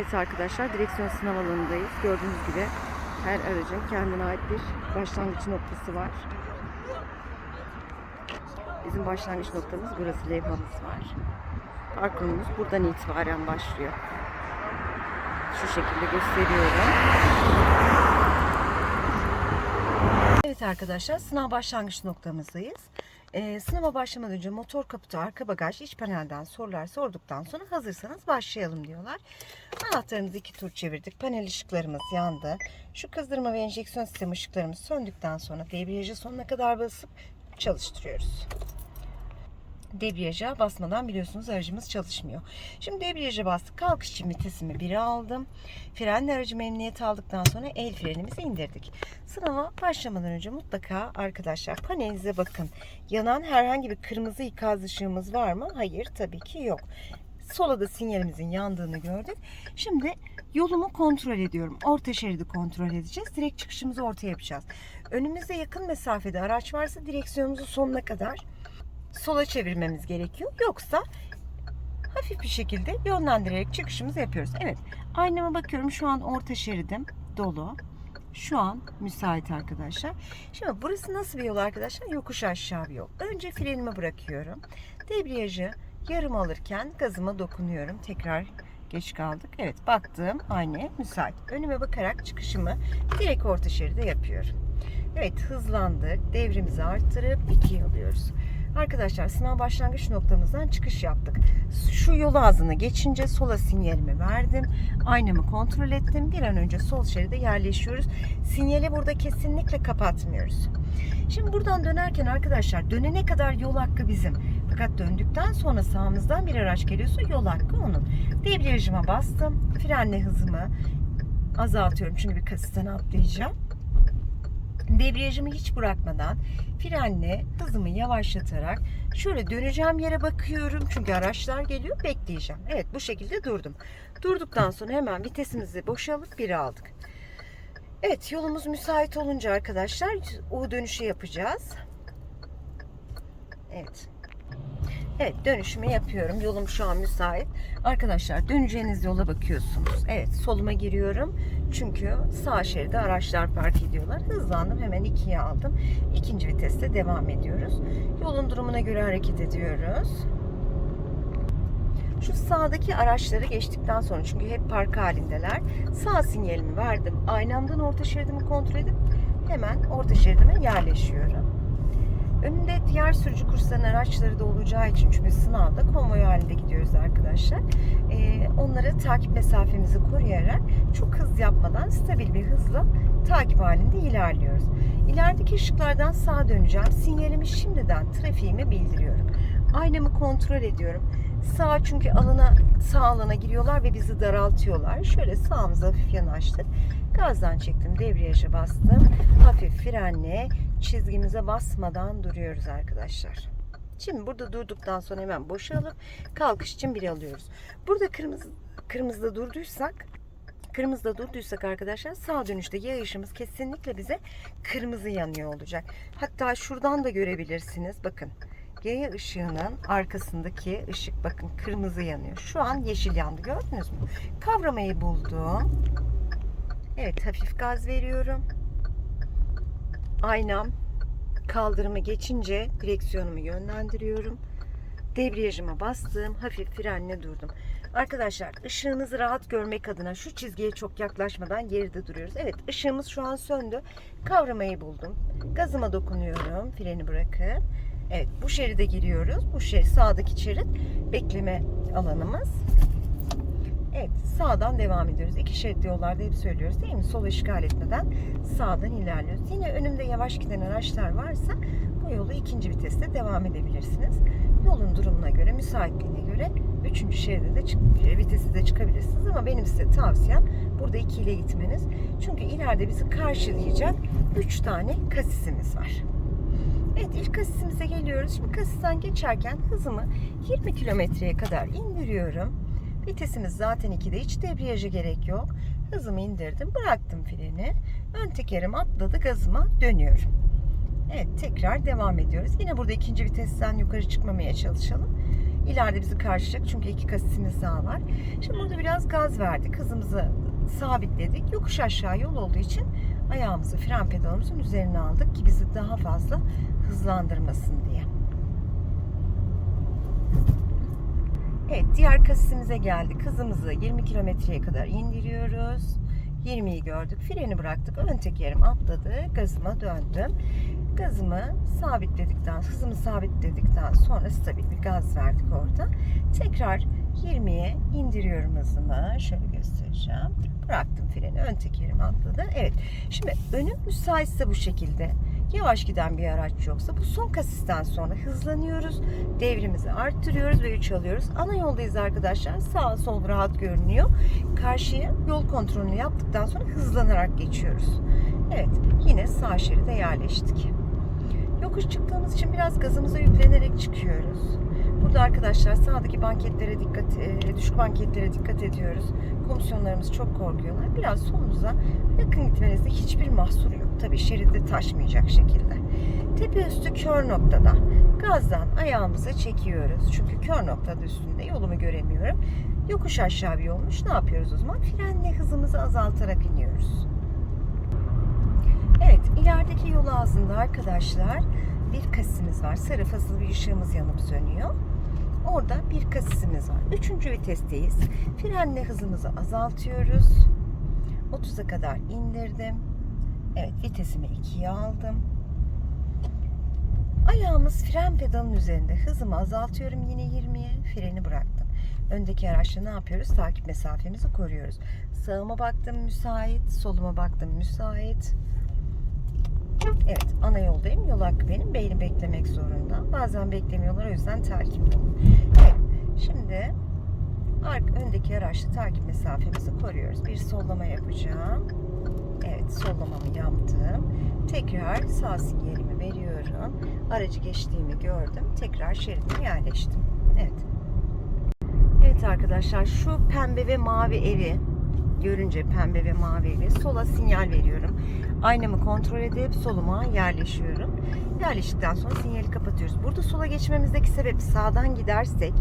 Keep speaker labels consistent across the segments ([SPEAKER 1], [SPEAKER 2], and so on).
[SPEAKER 1] Evet arkadaşlar direksiyon sınav alanındayız. Gördüğünüz gibi her aracın kendine ait bir başlangıç noktası var. Bizim başlangıç noktamız burası levhamız var. Parkurumuz buradan itibaren başlıyor. Şu şekilde gösteriyorum. Evet arkadaşlar sınav başlangıç noktamızdayız. Ee, sınava başlamadan önce motor kaputu, arka bagaj, iç panelden sorular sorduktan sonra hazırsanız başlayalım diyorlar. Anahtarımızı iki tur çevirdik. Panel ışıklarımız yandı. Şu kızdırma ve enjeksiyon sistemi ışıklarımız söndükten sonra debriyajı sonuna kadar basıp çalıştırıyoruz. Debriyaja basmadan biliyorsunuz aracımız çalışmıyor. Şimdi debriyaja bastık. Kalkış için vitesimi 1'e aldım. Frenle aracımı emniyete aldıktan sonra el frenimizi indirdik. Sınava başlamadan önce mutlaka arkadaşlar panelinize bakın. Yanan herhangi bir kırmızı ikaz ışığımız var mı? Hayır tabii ki yok. Sola da sinyalimizin yandığını gördük. Şimdi yolumu kontrol ediyorum. Orta şeridi kontrol edeceğiz. Direkt çıkışımızı ortaya yapacağız. Önümüzde yakın mesafede araç varsa direksiyonumuzu sonuna kadar sola çevirmemiz gerekiyor. Yoksa hafif bir şekilde yönlendirerek çıkışımızı yapıyoruz. Evet aynama bakıyorum şu an orta şeridim dolu. Şu an müsait arkadaşlar. Şimdi burası nasıl bir yol arkadaşlar? Yokuş aşağı bir yol. Önce frenimi bırakıyorum. Debriyajı yarım alırken gazıma dokunuyorum. Tekrar geç kaldık. Evet baktım aynaya müsait. Önüme bakarak çıkışımı direkt orta şeride yapıyorum. Evet hızlandık. Devrimizi arttırıp ikiye alıyoruz. Arkadaşlar sınav başlangıç noktamızdan çıkış yaptık. Şu yol ağzını geçince sola sinyalimi verdim. Aynamı kontrol ettim. Bir an önce sol şeride yerleşiyoruz. Sinyali burada kesinlikle kapatmıyoruz. Şimdi buradan dönerken arkadaşlar dönene kadar yol hakkı bizim. Fakat döndükten sonra sağımızdan bir araç geliyorsa yol hakkı onun. Debriyajıma bastım. Frenle hızımı azaltıyorum çünkü bir kasisten atlayacağım. Debriyajımı hiç bırakmadan frenle hızımı yavaşlatarak şöyle döneceğim yere bakıyorum. Çünkü araçlar geliyor bekleyeceğim. Evet bu şekilde durdum. Durduktan sonra hemen vitesimizi boşalıp bir aldık. Evet yolumuz müsait olunca arkadaşlar U dönüşü yapacağız. Evet. Evet dönüşümü yapıyorum. Yolum şu an müsait. Arkadaşlar döneceğiniz yola bakıyorsunuz. Evet soluma giriyorum. Çünkü sağ şeride araçlar park ediyorlar. Hızlandım hemen ikiye aldım. İkinci viteste devam ediyoruz. Yolun durumuna göre hareket ediyoruz. Şu sağdaki araçları geçtikten sonra çünkü hep park halindeler. Sağ sinyalimi verdim. Aynamdan orta şeridimi kontrol edip hemen orta şeridime yerleşiyorum. Önünde diğer sürücü kurslarının araçları da olacağı için çünkü sınavda konvoy halinde gidiyoruz arkadaşlar. Ee, onları takip mesafemizi koruyarak çok hız yapmadan stabil bir hızla takip halinde ilerliyoruz. İlerideki ışıklardan sağa döneceğim. Sinyalimi şimdiden trafiğimi bildiriyorum. Aynamı kontrol ediyorum. Sağ çünkü alana sağ alana giriyorlar ve bizi daraltıyorlar. Şöyle sağımıza hafif yanaştık. Gazdan çektim, debriyaja bastım. Hafif frenle çizgimize basmadan duruyoruz arkadaşlar. Şimdi burada durduktan sonra hemen boşalıp kalkış için bir alıyoruz. Burada kırmızı kırmızıda durduysak kırmızıda durduysak arkadaşlar sağ dönüşte yağ ışığımız kesinlikle bize kırmızı yanıyor olacak. Hatta şuradan da görebilirsiniz. Bakın yaya ışığının arkasındaki ışık bakın kırmızı yanıyor. Şu an yeşil yandı gördünüz mü? Kavramayı buldum. Evet hafif gaz veriyorum. Aynam kaldırımı geçince direksiyonumu yönlendiriyorum. Debriyajıma bastım. Hafif frenle durdum. Arkadaşlar ışığınızı rahat görmek adına şu çizgiye çok yaklaşmadan geride duruyoruz. Evet ışığımız şu an söndü. Kavramayı buldum. Gazıma dokunuyorum. Freni bırakıp. Evet bu şeride giriyoruz. Bu şerit sağdaki şerit bekleme alanımız. Evet sağdan devam ediyoruz. İki şeritli yollarda hep söylüyoruz değil mi? Sola işgal etmeden sağdan ilerliyoruz. Yine önümde yavaş giden araçlar varsa bu yolu ikinci viteste devam edebilirsiniz. Yolun durumuna göre, müsaitliğine göre üçüncü şeride de çık, vitesi de çıkabilirsiniz. Ama benim size tavsiyem burada iki ile gitmeniz. Çünkü ileride bizi karşılayacak üç tane kasisimiz var. Evet ilk kasisimize geliyoruz. Şimdi kasisten geçerken hızımı 20 kilometreye kadar indiriyorum. Vitesimiz zaten 2'de hiç debriyaja gerek yok. Hızımı indirdim. Bıraktım freni. Ön tekerim atladı. Gazıma dönüyorum. Evet tekrar devam ediyoruz. Yine burada ikinci vitesten yukarı çıkmamaya çalışalım. İleride bizi karşılayacak çünkü iki kasisimiz daha var. Şimdi burada biraz gaz verdik. Hızımızı sabitledik. Yokuş aşağı yol olduğu için ayağımızı fren pedalımızın üzerine aldık ki bizi daha fazla hızlandırmasın diye. Evet diğer kasisimize geldik. Hızımızı 20 kilometreye kadar indiriyoruz. 20'yi gördük. Freni bıraktık. Ön tekerim atladı. Gazıma döndüm. Gazımı sabitledikten, hızımı sabitledikten sonra stabil bir gaz verdik orada. Tekrar 20'ye indiriyorum hızımı. Şöyle göstereceğim. Bıraktım freni. Ön tekerim atladı. Evet. Şimdi önüm müsaitse bu şekilde. Yavaş giden bir araç yoksa bu son kasisten sonra hızlanıyoruz. Devrimizi arttırıyoruz ve 3 alıyoruz. Ana yoldayız arkadaşlar. Sağ sol rahat görünüyor. Karşıya yol kontrolünü yaptıktan sonra hızlanarak geçiyoruz. Evet. Yine sağ şeride yerleştik. Yokuş çıktığımız için biraz gazımıza yüklenerek çıkıyoruz. Burada arkadaşlar sağdaki banketlere dikkat, e, düşük banketlere dikkat ediyoruz. Komisyonlarımız çok korkuyorlar. Biraz solunuza yakın gitmenizde hiçbir mahsur yok. Tabii şeridi taşmayacak şekilde. Tepe üstü kör noktada gazdan ayağımıza çekiyoruz. Çünkü kör noktada üstünde yolumu göremiyorum. Yokuş aşağı bir yolmuş. Ne yapıyoruz o zaman? Frenle hızımızı azaltarak iniyoruz. Evet, ilerideki yol ağzında arkadaşlar bir kasisimiz var. Sarı fasıl bir ışığımız yanıp sönüyor. Orada bir kasisimiz var. Üçüncü vitesteyiz. Frenle hızımızı azaltıyoruz. 30'a kadar indirdim. Evet, vitesimi 2'ye aldım. Ayağımız fren pedalının üzerinde. Hızımı azaltıyorum yine 20'ye. Freni bıraktım. Öndeki araçla ne yapıyoruz? Takip mesafemizi koruyoruz. Sağıma baktım müsait, soluma baktım müsait. Evet, ana yoldayım. Yol hakkı benim. Beyni beklemek zorunda. Bazen beklemiyorlar. O yüzden takip olun. Evet, şimdi ark öndeki araçla takip mesafemizi koruyoruz. Bir sollama yapacağım. Evet, sollamamı yaptım. Tekrar sağ sinyalimi veriyorum. Aracı geçtiğimi gördüm. Tekrar şeridime yerleştim. Evet. Evet arkadaşlar, şu pembe ve mavi evi görünce pembe ve mavi evi sola sinyal veriyorum. Aynamı kontrol edip soluma yerleşiyorum. Yerleştikten sonra sinyali kapatıyoruz. Burada sola geçmemizdeki sebep sağdan gidersek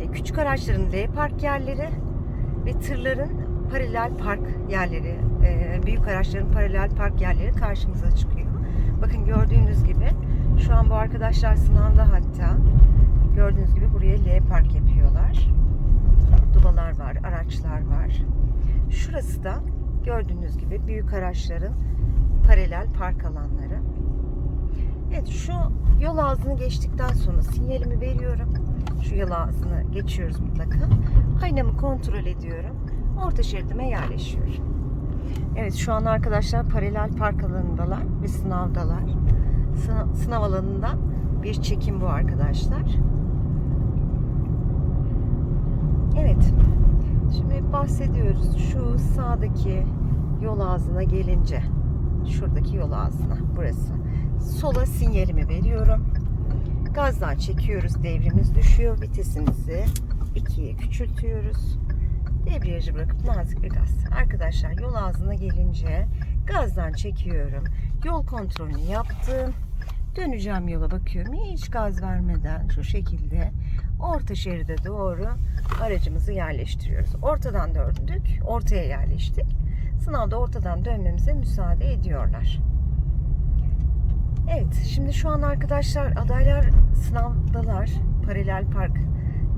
[SPEAKER 1] e, küçük araçların L park yerleri ve tırların paralel park yerleri, e, büyük araçların paralel park yerleri karşımıza çıkıyor. Bakın gördüğünüz gibi şu an bu arkadaşlar sınavda hatta gördüğünüz gibi buraya L park yapıyorlar. Dubalar var, araçlar var. Şurası da gördüğünüz gibi büyük araçların paralel park alanları. Evet şu yol ağzını geçtikten sonra sinyalimi veriyorum. Şu yol ağzını geçiyoruz mutlaka. Aynamı kontrol ediyorum. Orta şeridime yerleşiyorum. Evet şu an arkadaşlar paralel park alanındalar ve sınavdalar. Sınav, sınav alanından bir çekim bu arkadaşlar. Evet. Şimdi bahsediyoruz. Şu sağdaki yol ağzına gelince şuradaki yol ağzına burası. Sola sinyalimi veriyorum. Gazdan çekiyoruz. Devrimiz düşüyor. Vitesimizi ikiye küçültüyoruz. Debriyajı bırakıp nazik bir gaz. Arkadaşlar yol ağzına gelince gazdan çekiyorum. Yol kontrolünü yaptım. Döneceğim yola bakıyorum. Hiç gaz vermeden şu şekilde orta şeride doğru aracımızı yerleştiriyoruz. Ortadan döndük. Ortaya yerleştik. Sınavda ortadan dönmemize müsaade ediyorlar. Evet, şimdi şu an arkadaşlar adaylar sınavdalar. Paralel park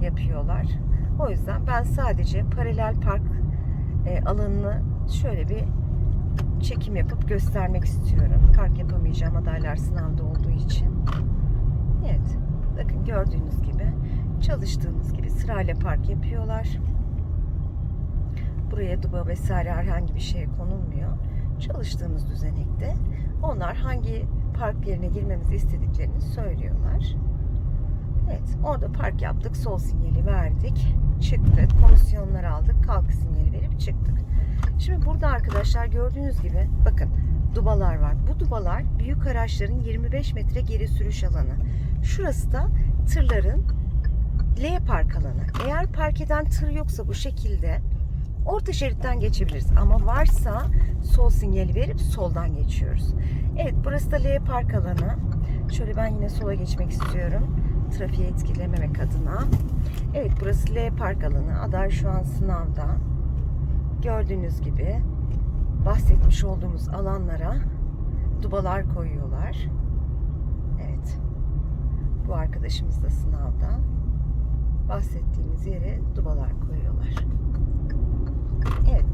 [SPEAKER 1] yapıyorlar. O yüzden ben sadece paralel park e, alanını şöyle bir çekim yapıp göstermek istiyorum. Park yapamayacağım adaylar sınavda olduğu için. Evet, bakın gördüğünüz gibi çalıştığımız gibi sırayla park yapıyorlar. Buraya duba vesaire herhangi bir şey konulmuyor. Çalıştığımız düzenekte onlar hangi park yerine girmemizi istediklerini söylüyorlar. Evet, orada park yaptık, sol sinyali verdik, çıktık, komisyonlar aldık, kalk sinyali verip çıktık. Şimdi burada arkadaşlar gördüğünüz gibi bakın dubalar var. Bu dubalar büyük araçların 25 metre geri sürüş alanı. Şurası da tırların L park alanı. Eğer park eden tır yoksa bu şekilde orta şeritten geçebiliriz. Ama varsa sol sinyali verip soldan geçiyoruz. Evet burası da L park alanı. Şöyle ben yine sola geçmek istiyorum. trafiği etkilememek adına. Evet burası L park alanı. Aday şu an sınavda. Gördüğünüz gibi bahsetmiş olduğumuz alanlara dubalar koyuyorlar. Evet. Bu arkadaşımız da sınavda. Bahsettiğimiz yere dubalar koyuyorlar. Evet.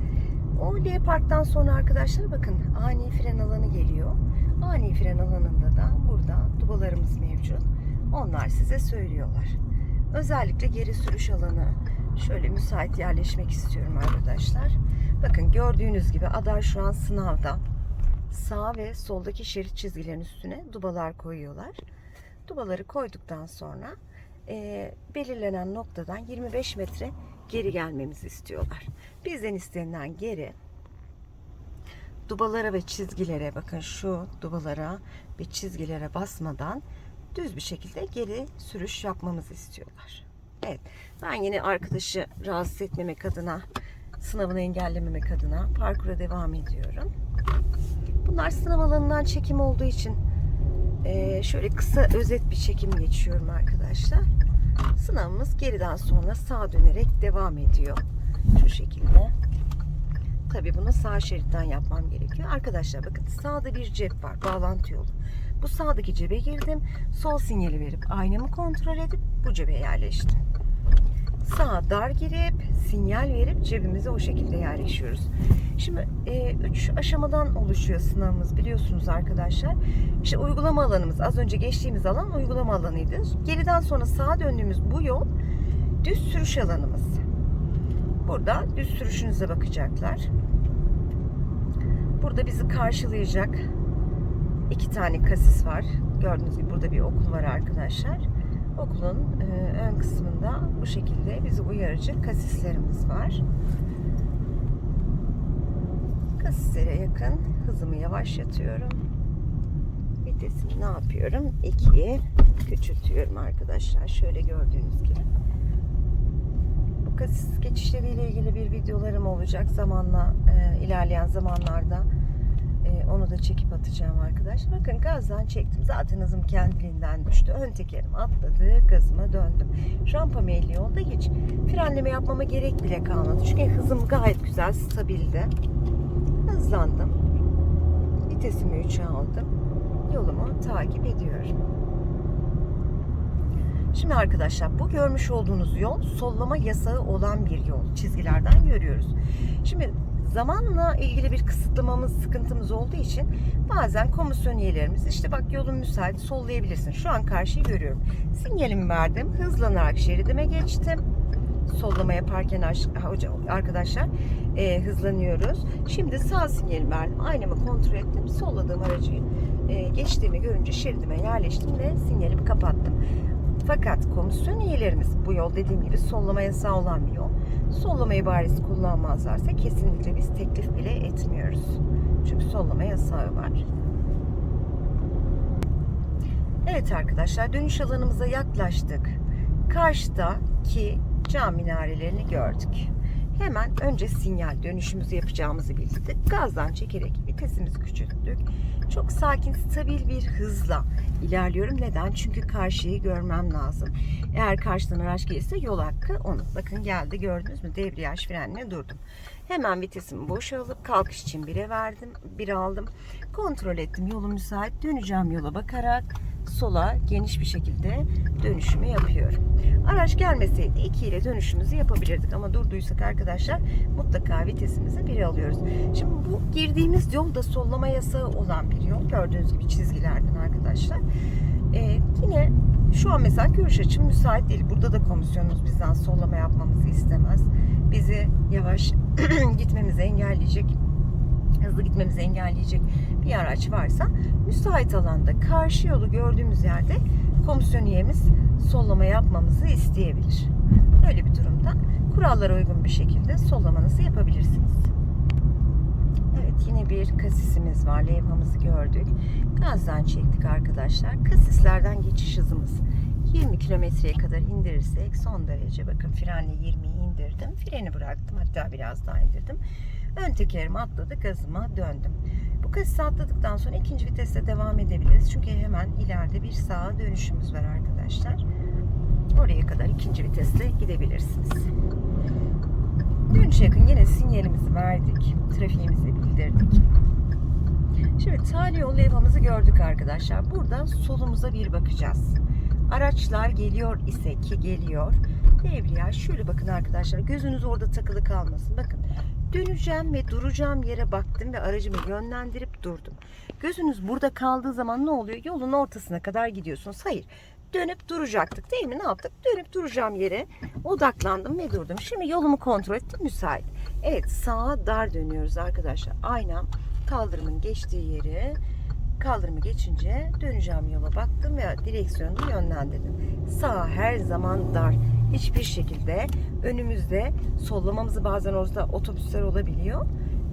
[SPEAKER 1] O L parktan sonra arkadaşlar bakın ani fren alanı geliyor. Ani fren alanında da burada dubalarımız mevcut. Onlar size söylüyorlar. Özellikle geri sürüş alanı şöyle müsait yerleşmek istiyorum arkadaşlar. Bakın gördüğünüz gibi Adar şu an sınavda. Sağ ve soldaki şerit çizgilerin üstüne dubalar koyuyorlar. Dubaları koyduktan sonra e, belirlenen noktadan 25 metre geri gelmemizi istiyorlar. Bizden istenilen geri dubalara ve çizgilere bakın şu dubalara ve çizgilere basmadan düz bir şekilde geri sürüş yapmamızı istiyorlar. Evet ben yine arkadaşı rahatsız etmemek adına sınavını engellememek adına parkura devam ediyorum. Bunlar sınav alanından çekim olduğu için şöyle kısa özet bir çekim geçiyorum arkadaşlar. Sınavımız geriden sonra sağa dönerek devam ediyor. Şu şekilde. Tabii bunu sağ şeritten yapmam gerekiyor. Arkadaşlar bakın sağda bir cep var. Bağlantı yolu. Bu sağdaki cebe girdim. Sol sinyali verip aynamı kontrol edip bu cebe yerleştim. Sağa dar girip sinyal verip cebimize o şekilde yerleşiyoruz. Şimdi 3 aşamadan oluşuyor sınavımız biliyorsunuz arkadaşlar. İşte uygulama alanımız az önce geçtiğimiz alan uygulama alanıydı. Geriden sonra sağa döndüğümüz bu yol düz sürüş alanımız. Burada düz sürüşünüze bakacaklar. Burada bizi karşılayacak iki tane kasis var. Gördüğünüz gibi burada bir okul var arkadaşlar. Okulun e, ön kısmında bu şekilde bizi uyarıcı kasislerimiz var. Kasislere yakın hızımı yavaşlatıyorum. Vitesimi ne yapıyorum? 2'ye küçültüyorum arkadaşlar. Şöyle gördüğünüz gibi. Bu kasis geçişleriyle ilgili bir videolarım olacak zamanla e, ilerleyen zamanlarda e, onu da çekip atacağım arkadaşlar. Bakın gazdan çektim. Zaten hızım kendiliğinden düştü. Ön tekerim atladı. Gazıma döndüm. Rampa meyilli yolda hiç frenleme yapmama gerek bile kalmadı. Çünkü hızım gayet güzel, stabildi. Hızlandım. Vitesimi 3'e aldım. Yolumu takip ediyorum. Şimdi arkadaşlar bu görmüş olduğunuz yol sollama yasağı olan bir yol. Çizgilerden görüyoruz. Şimdi zamanla ilgili bir kısıtlamamız, sıkıntımız olduğu için bazen komisyon üyelerimiz işte bak yolun müsait sollayabilirsin. Şu an karşıyı görüyorum. Sinyalimi verdim. Hızlanarak şeridime geçtim. Sollama yaparken arkadaşlar e, hızlanıyoruz. Şimdi sağ sinyalimi verdim. Aynamı kontrol ettim. Solladığım aracı e, geçtiğimi görünce şeridime yerleştim ve sinyalimi kapattım. Fakat komisyon üyelerimiz bu yol dediğim gibi sollama yasağı olan bir yol. Sollama ibaresi kullanmazlarsa kesinlikle biz teklif bile etmiyoruz. Çünkü sollama yasağı var. Evet arkadaşlar dönüş alanımıza yaklaştık. Karşıdaki cam minarelerini gördük. Hemen önce sinyal dönüşümüzü yapacağımızı bildirdik. Gazdan çekerek vitesimizi küçülttük. Çok sakin, stabil bir hızla ilerliyorum. Neden? Çünkü karşıyı görmem lazım. Eğer karşıdan araç gelirse yol hakkı onun. Bakın geldi gördünüz mü? Debriyaj frenle durdum. Hemen vitesimi boşa alıp kalkış için 1'e verdim. 1 aldım. Kontrol ettim. Yolum müsait. Döneceğim yola bakarak sola geniş bir şekilde dönüşümü yapıyorum. Araç gelmeseydi 2 ile dönüşümüzü yapabilirdik ama durduysak arkadaşlar mutlaka vitesimizi 1'e alıyoruz. Şimdi bu girdiğimiz yol da sollama yasağı olan bir yol. Gördüğünüz gibi çizgilerden arkadaşlar. Ee, yine şu an mesela görüş açım müsait değil. Burada da komisyonumuz bizden sollama yapmamızı istemez. Bizi yavaş gitmemizi engelleyecek hızlı gitmemizi engelleyecek bir araç varsa müsait alanda karşı yolu gördüğümüz yerde komisyon üyemiz sollama yapmamızı isteyebilir. Böyle bir durumda kurallara uygun bir şekilde sollamanızı yapabilirsiniz. Evet yine bir kasisimiz var. Levhamızı gördük. Gazdan çektik arkadaşlar. Kasislerden geçiş hızımız 20 kilometreye kadar indirirsek son derece bakın frenle 20'yi indirdim. Freni bıraktım hatta biraz daha indirdim. Ön tekerimi atladı gazıma döndüm. Bu kasisi atladıktan sonra ikinci viteste devam edebiliriz. Çünkü hemen ileride bir sağa dönüşümüz var arkadaşlar. Oraya kadar ikinci vitesle gidebilirsiniz. Dönüşe yakın yine sinyalimizi verdik. Trafiğimizi bildirdik. Şimdi tali yol levhamızı gördük arkadaşlar. Buradan solumuza bir bakacağız. Araçlar geliyor ise ki geliyor. Debriyaj şöyle bakın arkadaşlar. Gözünüz orada takılı kalmasın. Bakın döneceğim ve duracağım yere baktım ve aracımı yönlendirip durdum. Gözünüz burada kaldığı zaman ne oluyor? Yolun ortasına kadar gidiyorsunuz. Hayır. Dönüp duracaktık değil mi? Ne yaptık? Dönüp duracağım yere odaklandım ve durdum. Şimdi yolumu kontrol ettim müsait. Evet sağa dar dönüyoruz arkadaşlar. Aynam kaldırımın geçtiği yeri kaldırımı geçince döneceğim yola baktım ve direksiyonu yönlendirdim. Sağ her zaman dar. Hiçbir şekilde önümüzde sollamamızı bazen orada otobüsler olabiliyor.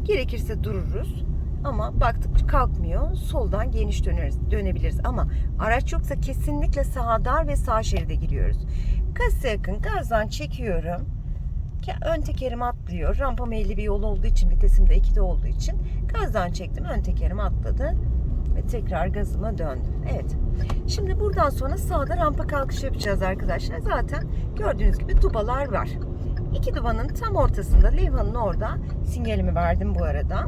[SPEAKER 1] Gerekirse dururuz. Ama baktık kalkmıyor. Soldan geniş döneriz, dönebiliriz. Ama araç yoksa kesinlikle sağa dar ve sağ şeride giriyoruz. Kasa yakın gazdan çekiyorum. Ön tekerim atlıyor. Rampa meyilli bir yol olduğu için vitesim de 2'de olduğu için gazdan çektim. Ön tekerim atladı ve tekrar gazıma döndüm. Evet. Şimdi buradan sonra sağda rampa kalkış yapacağız arkadaşlar. Zaten gördüğünüz gibi dubalar var. İki dubanın tam ortasında levhanın orada sinyalimi verdim bu arada.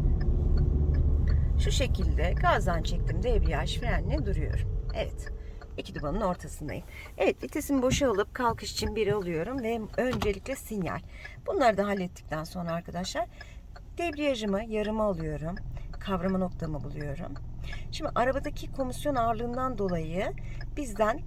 [SPEAKER 1] Şu şekilde gazdan çektim debriyaj frenle duruyorum. Evet. İki dubanın ortasındayım. Evet vitesimi boşa alıp kalkış için bir alıyorum ve öncelikle sinyal. Bunları da hallettikten sonra arkadaşlar debriyajımı yarıma alıyorum. Kavrama noktamı buluyorum. Şimdi arabadaki komisyon ağırlığından dolayı bizden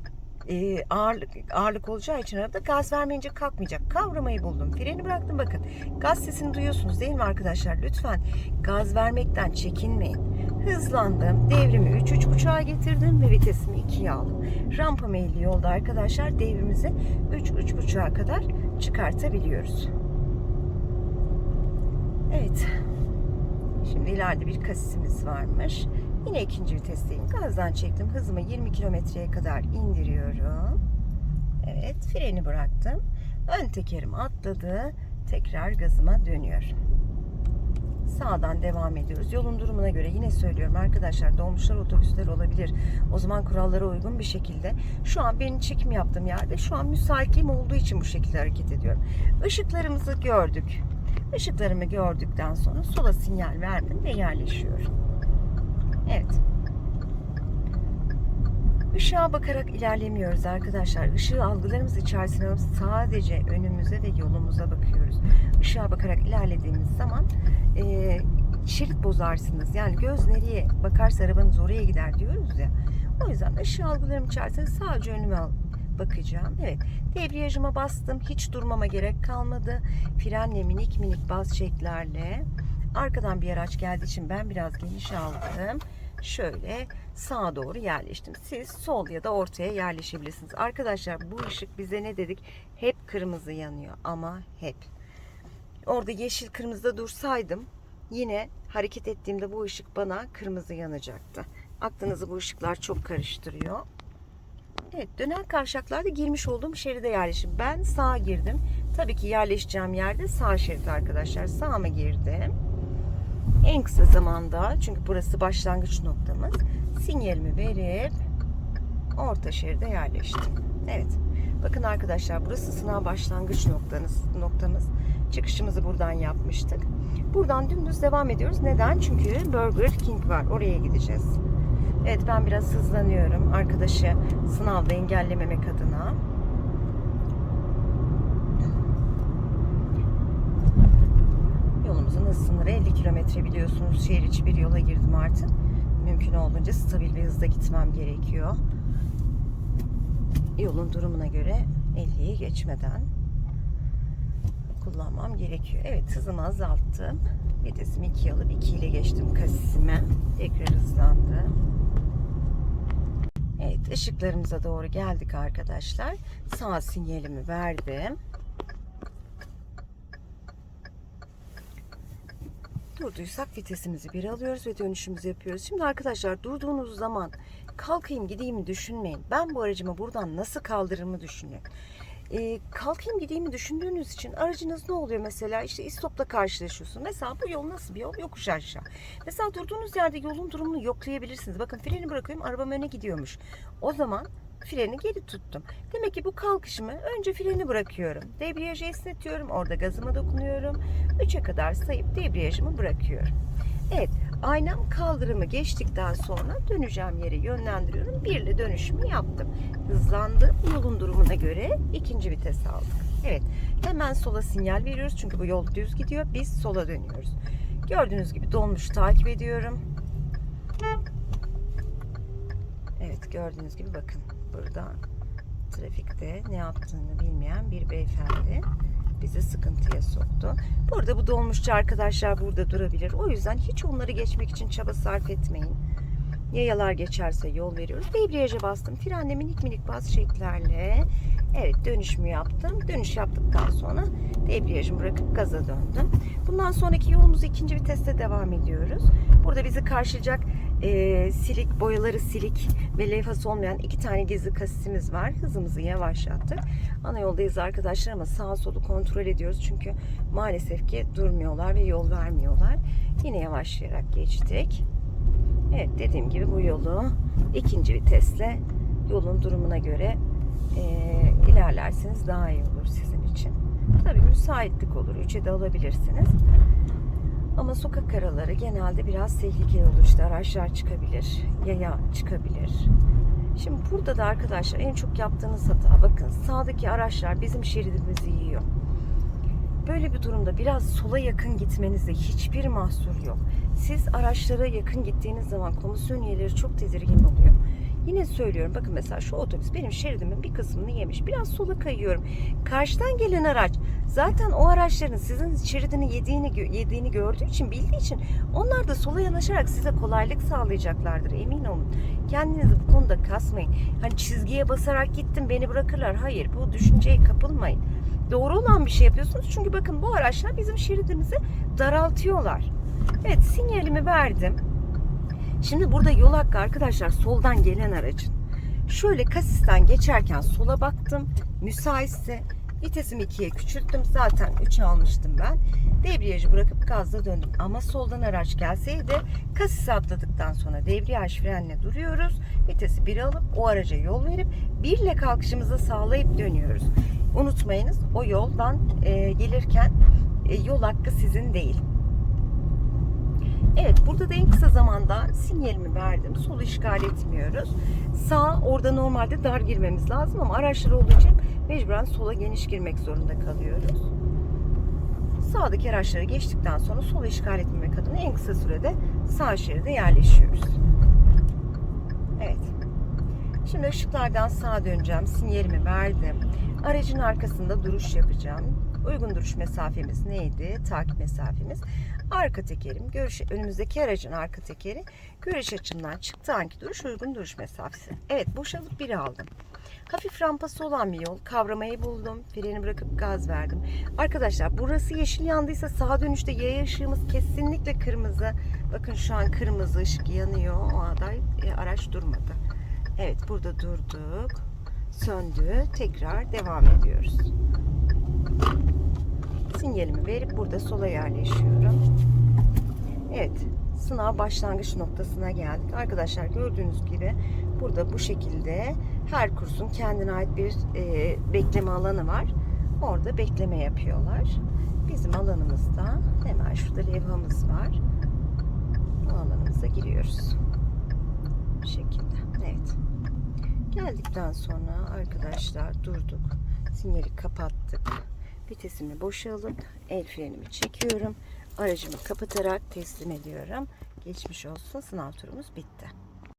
[SPEAKER 1] e, ağırlık, ağırlık olacağı için arabada gaz vermeyince kalkmayacak. Kavramayı buldum. Freni bıraktım bakın. Gaz sesini duyuyorsunuz değil mi arkadaşlar? Lütfen gaz vermekten çekinmeyin. Hızlandım. Devrimi 3 üç, buçuğa getirdim ve vitesimi 2'ye aldım. Rampa meyilli yolda arkadaşlar devrimizi 3 üç, üç buçuğa kadar çıkartabiliyoruz. Evet. Şimdi ileride bir kasisimiz varmış. Yine ikinci vitesteyim. Gazdan çektim. Hızımı 20 kilometreye kadar indiriyorum. Evet. Freni bıraktım. Ön tekerim atladı. Tekrar gazıma dönüyorum. Sağdan devam ediyoruz. Yolun durumuna göre yine söylüyorum arkadaşlar dolmuşlar otobüsler olabilir. O zaman kurallara uygun bir şekilde. Şu an benim çekim yaptığım yerde şu an müsaitliğim olduğu için bu şekilde hareket ediyorum. Işıklarımızı gördük. Işıklarımı gördükten sonra sola sinyal verdim ve yerleşiyorum. Evet. Işığa bakarak ilerlemiyoruz arkadaşlar. Işığı algılarımız içerisine alıp sadece önümüze ve yolumuza bakıyoruz. Işığa bakarak ilerlediğimiz zaman e, şerit bozarsınız. Yani göz nereye bakarsa arabanız oraya gider diyoruz ya. O yüzden ışığı algılarım içerisinde sadece önüme bakacağım. Evet. Debriyajıma bastım. Hiç durmama gerek kalmadı. Frenle minik minik baz çeklerle arkadan bir araç geldiği için ben biraz geniş aldım. Şöyle sağa doğru yerleştim. Siz sol ya da ortaya yerleşebilirsiniz. Arkadaşlar bu ışık bize ne dedik? Hep kırmızı yanıyor ama hep. Orada yeşil kırmızıda dursaydım yine hareket ettiğimde bu ışık bana kırmızı yanacaktı. Aklınızı bu ışıklar çok karıştırıyor. Evet dönen kavşaklarda girmiş olduğum şeride yerleşim. Ben sağa girdim. Tabii ki yerleşeceğim yerde sağ şerit arkadaşlar. Sağıma girdim. En kısa zamanda çünkü burası başlangıç noktamız. Sinyalimi verip orta şeride yerleştim. Evet. Bakın arkadaşlar burası sınav başlangıç noktamız. noktamız. Çıkışımızı buradan yapmıştık. Buradan dümdüz devam ediyoruz. Neden? Çünkü Burger King var. Oraya gideceğiz. Evet ben biraz hızlanıyorum. Arkadaşı sınavda engellememek adına. Yolumuzun hız sınırı 50 kilometre biliyorsunuz. Şehir içi bir yola girdim artık. Mümkün olduğunca stabil bir hızda gitmem gerekiyor. Yolun durumuna göre 50'yi geçmeden kullanmam gerekiyor. Evet hızımı azalttım. Vitesimi 2 alıp 2 ile geçtim kasisime. Tekrar hızlandım. Evet ışıklarımıza doğru geldik arkadaşlar. Sağ sinyalimi verdim. Durduysak vitesimizi bir alıyoruz ve dönüşümüzü yapıyoruz. Şimdi arkadaşlar durduğunuz zaman kalkayım gideyim düşünmeyin. Ben bu aracımı buradan nasıl kaldırırımı düşünün. Ee, kalkayım gideyim düşündüğünüz için aracınız ne oluyor mesela işte istopla karşılaşıyorsun. Mesela bu yol nasıl bir yol? Yokuş aşağı. Mesela durduğunuz yerde yolun durumunu yoklayabilirsiniz. Bakın freni bırakıyorum arabam öne gidiyormuş. O zaman freni geri tuttum. Demek ki bu kalkışımı önce freni bırakıyorum. Debriyajı esnetiyorum. Orada gazıma dokunuyorum. 3'e kadar sayıp debriyajımı bırakıyorum. Evet, aynam kaldırımı geçtikten sonra döneceğim yere yönlendiriyorum. Bir ile dönüşümü yaptım. Hızlandı. Yolun durumuna göre ikinci vites aldık. Evet, hemen sola sinyal veriyoruz. Çünkü bu yol düz gidiyor. Biz sola dönüyoruz. Gördüğünüz gibi dolmuş takip ediyorum. Evet, gördüğünüz gibi bakın burada trafikte ne yaptığını bilmeyen bir beyefendi bizi sıkıntıya soktu. Burada bu dolmuşçu arkadaşlar burada durabilir. O yüzden hiç onları geçmek için çaba sarf etmeyin. Yayalar geçerse yol veriyoruz. Debriyaja bastım. Frenle minik minik bas şeklerle evet dönüşümü yaptım. Dönüş yaptıktan sonra debriyajımı bırakıp gaza döndüm. Bundan sonraki yolumuzu ikinci viteste devam ediyoruz. Burada bizi karşılayacak e, silik, boyaları silik ve levhası olmayan iki tane gizli kasisimiz var. Hızımızı yavaşlattık. Ana yoldayız arkadaşlar ama sağa solu kontrol ediyoruz. Çünkü maalesef ki durmuyorlar ve yol vermiyorlar. Yine yavaşlayarak geçtik. Evet dediğim gibi bu yolu ikinci vitesle yolun durumuna göre e, ilerlerseniz daha iyi olur sizin için. Tabii müsaitlik olur. Üçe de alabilirsiniz. Ama sokak araları genelde biraz tehlikeli olur. İşte araçlar çıkabilir, yaya çıkabilir. Şimdi burada da arkadaşlar en çok yaptığınız hata bakın sağdaki araçlar bizim şeridimizi yiyor. Böyle bir durumda biraz sola yakın gitmenizde hiçbir mahsur yok. Siz araçlara yakın gittiğiniz zaman komisyon üyeleri çok tedirgin oluyor. Yine söylüyorum bakın mesela şu otobüs benim şeridimin bir kısmını yemiş. Biraz sola kayıyorum. Karşıdan gelen araç zaten o araçların sizin şeridini yediğini yediğini gördüğü için bildiği için onlar da sola yanaşarak size kolaylık sağlayacaklardır emin olun. Kendinizi bu konuda kasmayın. Hani çizgiye basarak gittim beni bırakırlar. Hayır bu düşünceye kapılmayın. Doğru olan bir şey yapıyorsunuz. Çünkü bakın bu araçlar bizim şeridimizi daraltıyorlar. Evet sinyalimi verdim. Şimdi burada yol hakkı arkadaşlar soldan gelen aracın. Şöyle kasisten geçerken sola baktım. Müsaitse vitesimi 2'ye küçülttüm. Zaten 3'e almıştım ben. Debriyajı bırakıp gazla döndüm. Ama soldan araç gelseydi kasisi atladıktan sonra debriyaj frenle duruyoruz. Vitesi 1'e alıp o araca yol verip 1 ile kalkışımızı sağlayıp dönüyoruz. Unutmayınız o yoldan e, gelirken e, yol hakkı sizin değil. Evet burada da en kısa zamanda sinyalimi verdim. Solu işgal etmiyoruz. Sağ orada normalde dar girmemiz lazım ama araçlar olduğu için mecburen sola geniş girmek zorunda kalıyoruz. Sağdaki araçları geçtikten sonra solu işgal etmemek adına en kısa sürede sağ şeride yerleşiyoruz. Evet. Şimdi ışıklardan sağa döneceğim. Sinyalimi verdim. Aracın arkasında duruş yapacağım. Uygun duruş mesafemiz neydi? Takip mesafemiz. Arka tekerim, görüş, önümüzdeki aracın arka tekeri görüş açımdan çıktığı anki duruş uygun duruş mesafesi. Evet boşalıp biri aldım. Hafif rampası olan bir yol. Kavramayı buldum. Freni bırakıp gaz verdim. Arkadaşlar burası yeşil yandıysa sağa dönüşte yaya ışığımız kesinlikle kırmızı. Bakın şu an kırmızı ışık yanıyor. O aday e, araç durmadı. Evet burada durduk. Söndü. Tekrar devam ediyoruz. Sinyalimi verip burada sola yerleşiyorum. Evet. Sınav başlangıç noktasına geldik. Arkadaşlar gördüğünüz gibi burada bu şekilde her kursun kendine ait bir e, bekleme alanı var. Orada bekleme yapıyorlar. Bizim alanımızda hemen şurada levhamız var. Bu alanımıza giriyoruz. Bu şekilde. Evet. Geldikten sonra arkadaşlar durduk. Sinyali kapattık. Vitesimi boşa alıp el frenimi çekiyorum. Aracımı kapatarak teslim ediyorum. Geçmiş olsun. Sınav turumuz bitti.